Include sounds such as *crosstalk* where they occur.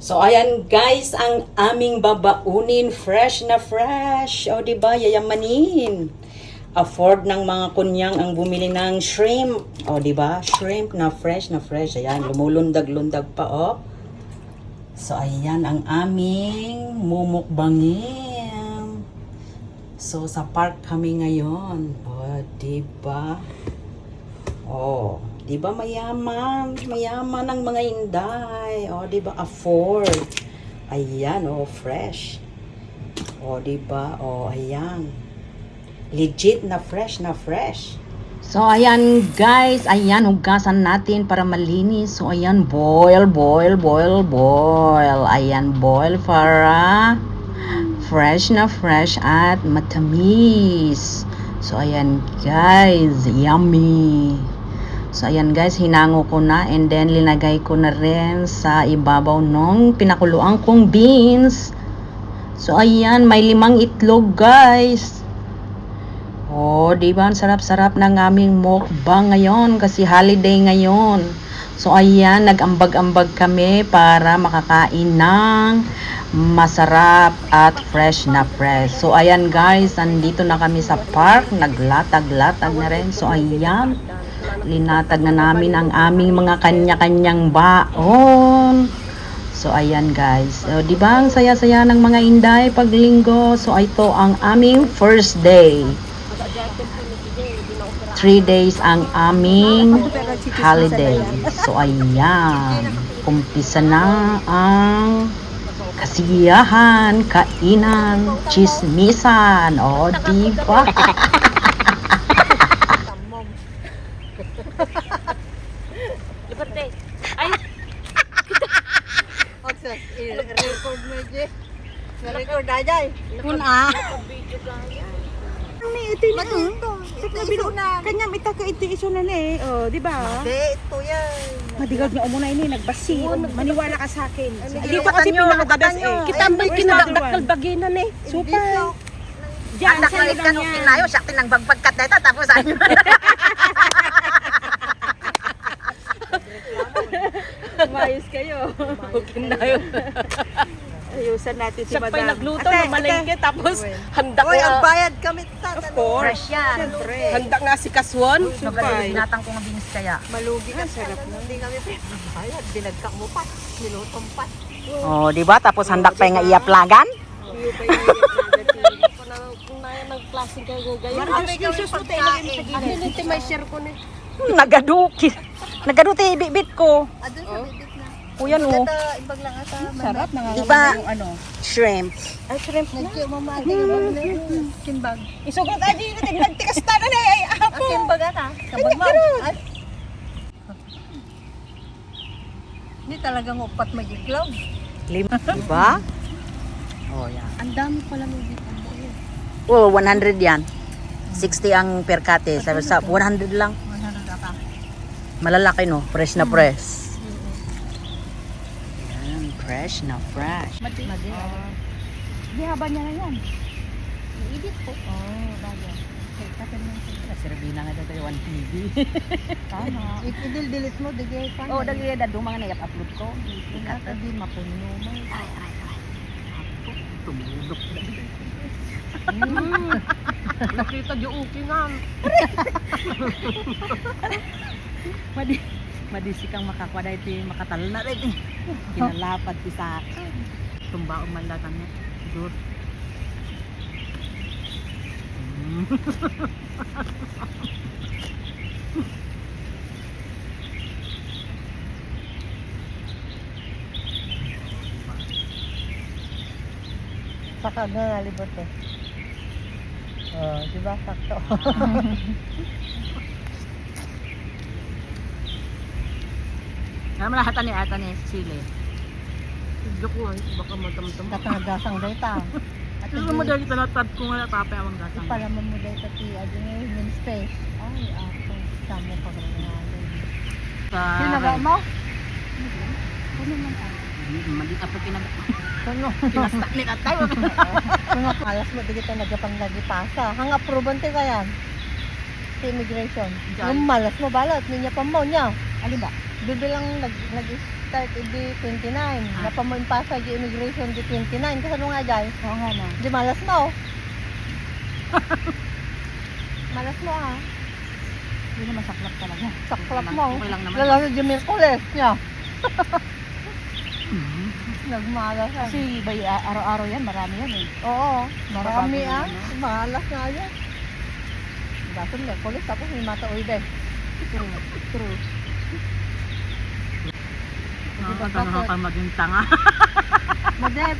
So ayan guys, ang aming babaunin fresh na fresh. O di ba yayamanin. Afford ng mga kunyang ang bumili ng shrimp. O di ba? Shrimp na fresh na fresh. Ayan, lumulundag-lundag pa oh. So ayan ang aming mumukbangin. So sa park kami ngayon. O di ba? 'Di ba mayaman? Mayaman ang mga inday. Oh, 'di ba afford? Ayan, oh, fresh. Oh, 'di ba? Oh, ayan. Legit na fresh na fresh. So, ayan guys, ayan, hugasan natin para malinis. So, ayan, boil, boil, boil, boil. Ayan, boil para fresh na fresh at matamis. So, ayan guys, yummy. So, ayan guys, hinango ko na and then linagay ko na rin sa ibabaw nung pinakuluan kong beans. So, ayan, may limang itlog guys. Oh, di ba? Ang sarap-sarap ng aming mukbang ngayon kasi holiday ngayon. So, ayan, nag-ambag-ambag kami para makakain ng masarap at fresh na fresh. So, ayan guys, nandito na kami sa park. Naglatag-latag na rin. So, ayan, linatag na namin ang aming mga kanya-kanyang baon. So, ayan guys. So, di ba ang saya-saya ng mga inday pag linggo? So, ito ang aming first day. Three days ang aming holiday. So, ayan. Kumpisa na ang kasiyahan, kainan, chismisan. O, di ba? *laughs* mo dyan. Na-record na dyan. Kun ah. Ni ito na. Iso na. Kanyang ita ka ito iso na ni. Oh, di ba? Hindi, ito yan. Madigad nga umuna ini nagbasi. Maniwala ka sa akin. Dito Lugatan kasi nyo, pinaka the lugatan best nyo. eh. kita Ayun, may first kinadakdak one. kalbaginan eh. Super. Diyan, na lang ikan yan. kinayo, siya tinangbagpagkat na ito, tapos ano. *laughs* Mayos kayo. Okay na yun. Ayusan natin si Siya pa'y Madam. nagluto Ate, ng malengke tapos handa Uy, ang bayad kami sa Of course. Fresh yan. Siyempre. Handa nga si Kaswan. Supay. Binatang ko nga binis kaya. Malugi ka sarap na. Hindi kami bayad. Binagkak mo pa. Nilutong pa. Oh, di ba? Tapos handak pa nga iaplagan. Iyo pa yung *laughs* Kung na kung na ng klaseng kayo gayon. Marami kami pagkain. Ano may share ko ni. Nagaduki. Nagaduti bibit ko. Adun sa bibit na. Ito, ibang lang ata. Sarap na nga Iba. yung ano. Shrimp. Ay, shrimp na. Nagkiyo mama. Tingnan mo Kimbag. Isugot aji ko tin nagtikas ta na ni. Ay, apo. Kimbag ata. Kabag mo. Ay. Hindi talagang upat magiklaw. Lima. *laughs* Di ba? Oh, yan. Ang dami pala ng dito. Oh, 100 yan. 60 ang per kate. Sabi sa 100 lang. 100 ata. Malalaki no. Fresh na fresh. Fresh na fresh. Mati. Di haba niya na yan. Iidit po. Oh, bagay. Servina nga dito 1 TV. Tama. Idil-dilit mo, digay pa. Oh, dali na mga na-upload ko. Ata din mapuno mo. Tumulok. *laughs* Nakita di okay nga. *laughs* Madi madisi kang makakuha dahil iti makatal na rin eh. Kinalapad ti sa akin. Tumbaong man lang kami. Good. Mm. Saka nga libot eh. Oh, di ba sakto? *laughs* Ano lahat ni ata ni Chile? Hindi ko baka matamtam. Katangasang data. *laughs* At Ano mo dali tanatad ko nga tapay awang gasang. pala mo mo data ti adi yung space. Ay, ako. Samo pa ka nga. Sa Sinaga mo? Madi apa pinag Kuno. pinastak ni katay. *laughs* Mga alas mo di kita nagapang nagipasa. Hang approval te kayan. Sa immigration. Yung malas mo balot niya pa mo niya. Ali ba? Bibilang nag nag start di 29. Ah. Napa mo impasa di immigration di 29. Kasi ano nga jay? Oo nga no. Di malas mo. *laughs* malas mo ah. Hindi naman saklap talaga. Saklap mo. Okay lang naman. Lalo di Merkules niya. *laughs* Nagmalas. Kasi a- araw-araw yan, marami yan eh. Oo, marami ah. Malas nga yan. Dapat Merkules tapos may mata uwi True. True. Nakakatawa ka maging tanga. Made,